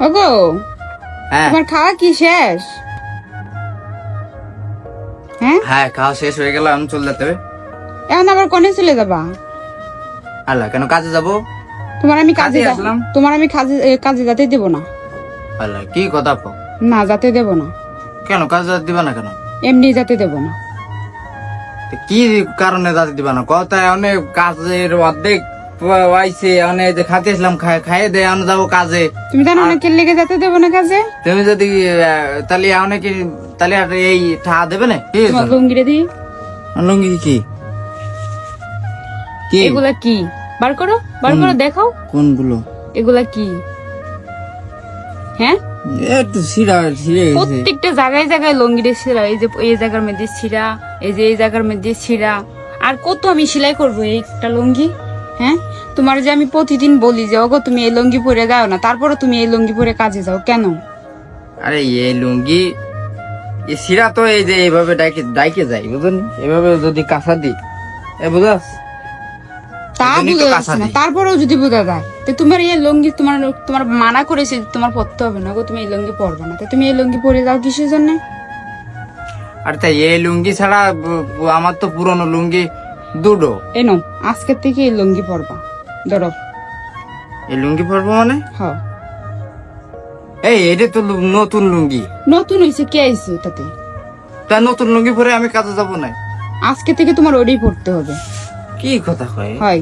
ওগো হ্যাঁ। তোমার খাওয়া কি শেষ? হ্যাঁ? হ্যাঁ খাওয়া শেষ হয়ে গেল আমি চলে যেতে হবে। এখন আবার কনে চলে যাবা? আল্লাহ কেন কাজে যাব? তোমার আমি কাজে আসলাম। তোমার আমি কাজে কাজে যেতে দেব না। আল্লাহ কি কথা না যেতে দেব না। কেন কাজে যেতে দিবা না কেন? এমনি যেতে দেব না। কি কারণে যাতে দিবা না? কথা অনেক কাজের অর্ধেক আইছে অনেক যে খাতে আসলাম খাইয়ে দে আমি যাব কাজে। তুমি না লেগে যেতে দেব না কাজে? তুমি যদি তাহলে অনেকে তাহলে আর এই ঠা দেবে না? কি লুঙ্গিরে দি লুঙ্গি কি? কি? এগুলা কি? বার করো বার করো দেখাও। কোনগুলো? এগুলা কি? হ্যাঁ? একটু সিরা ছিঁড়ে প্রত্যেকটা জায়গায় জায়গায় লঙ্গিরে ছিঁড়া এই যে এই জায়গার মধ্যে ছিঁড়া এই যে এই জায়গার মধ্যে ছিঁড়া। আর কত আমি সেলাই করব একটা লুঙ্গি? হ্যাঁ? তোমার যে আমি প্রতিদিন বলি যে ওগো তুমি এই লুঙ্গি পরে যাও না তারপরে তুমি এই লুঙ্গি পরে কাজে যাও কেন? আরে এই লুঙ্গি এই সিরা তো এই যে এইভাবে ডাইকে ডাইকে যায় বুঝলি? এভাবে যদি কাঁচা দি এ বুঝাস? তা বুঝা যাচ্ছে না তারপরেও যদি বোঝা যায় তো তোমার এই লুঙ্গি তোমার তোমার মানা করেছে তোমার পরতে হবে না গো তুমি এই লুঙ্গি পরবে না। তো তুমি এই লুঙ্গি পরে যাও কিসের জন্য? আর তাই এই লুঙ্গি ছাড়া আমার তো পুরনো লুঙ্গি দুটো এনো আজকের থেকে এই লুঙ্গি পরবা। ধরো। এই লুঙ্গি পরবো মানে? হ এই এটা তো নতুন লুঙ্গি। নতুন হয়েছে কে আইছে এটাতে? তা নতুন লুঙ্গি পরে আমি কাজে যাব না আজকে থেকে তোমার ওটাই পড়তে হবে। কি কথা কয়? হয়।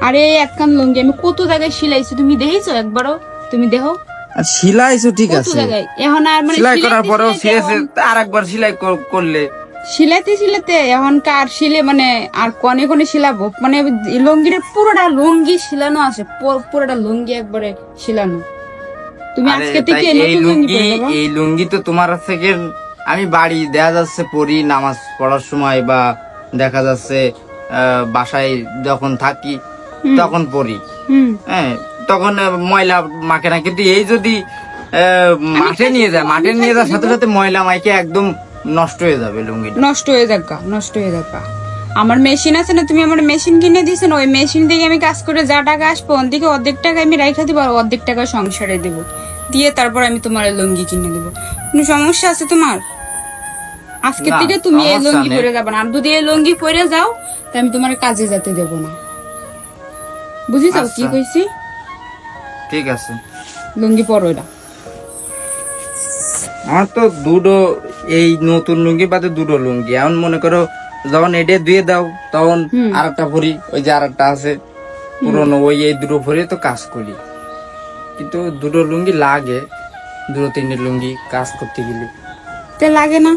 আরে একখান লুঙ্গি আমি কত জায়গায় সিলাইছি তুমি দেখেছ একবারও? তুমি দেখো। আর সিলাইছো ঠিক আছে। এখন আর মানে সেলাই করার পরেও সিলেছে আর একবার সেলাই কর- করলে। সিলাইতে সিলাইতে এখন কার সিলে মানে আর কনে কনে সিলাবো মানে এই লুঙ্গির পুরোটা লুঙ্গি সিলানো আছে পুরোটা লুঙ্গি একবারে সিলানো তুমি আজকে থেকে এই লুঙ্গি এই লুঙ্গি তো তোমার থেকে আমি বাড়ি দেখা যাচ্ছে পড়ি নামাজ পড়ার সময় বা দেখা যাচ্ছে বাসায় যখন থাকি তখন পড়ি। হ্যাঁ তখন ময়লা মাখে না কিন্তু এই যদি আহ, মাঠে নিয়ে যায় মাঠে নিয়ে যাওয়ার সাথে সাথে ময়লা মাইকে একদম নষ্ট হয়ে যাবে লুঙ্গি নষ্ট হয়ে যাক গা, নষ্ট হয়ে যাক গা। আমার মেশিন আছে না তুমি আমার মেশিন কিনে দিয়েছ না ওই মেশিন থেকে আমি কাজ করে যা টাকা আসব ওদিকে অর্ধেক টাকা আমি রাইখা দিব আর অর্ধেক টাকা সংসারে দেবো। দিয়ে তারপর আমি তোমার এই লুঙ্গি কিনে দেবো কোনো সমস্যা আছে তোমার? আজকে না, থেকে তুমি এই সমস্যা লুঙ্গি নেই। পরে যাবে না। আর যদি এই লুঙ্গি পরে যাও তা আমি তোমার কাজে যেতে দেব না। বুঝিস কি আচ্ছা। কইছি? ঠিক আছে। লুঙ্গি পরো এটা। আমার তো দুটো এই নতুন লুঙ্গি বাদে দুটো লুঙ্গি। এখন মনে করো যখন এটা দিয়ে দাও তখন। আর একটা ভরি ওই যে আর একটা আছে পুরনো ওই এই দুটো ভরি তো কাজ করি। কিন্তু দুটো লুঙ্গি লাগে দুটো তিনটে লুঙ্গি কাজ করতে গেলে। তে লাগে না।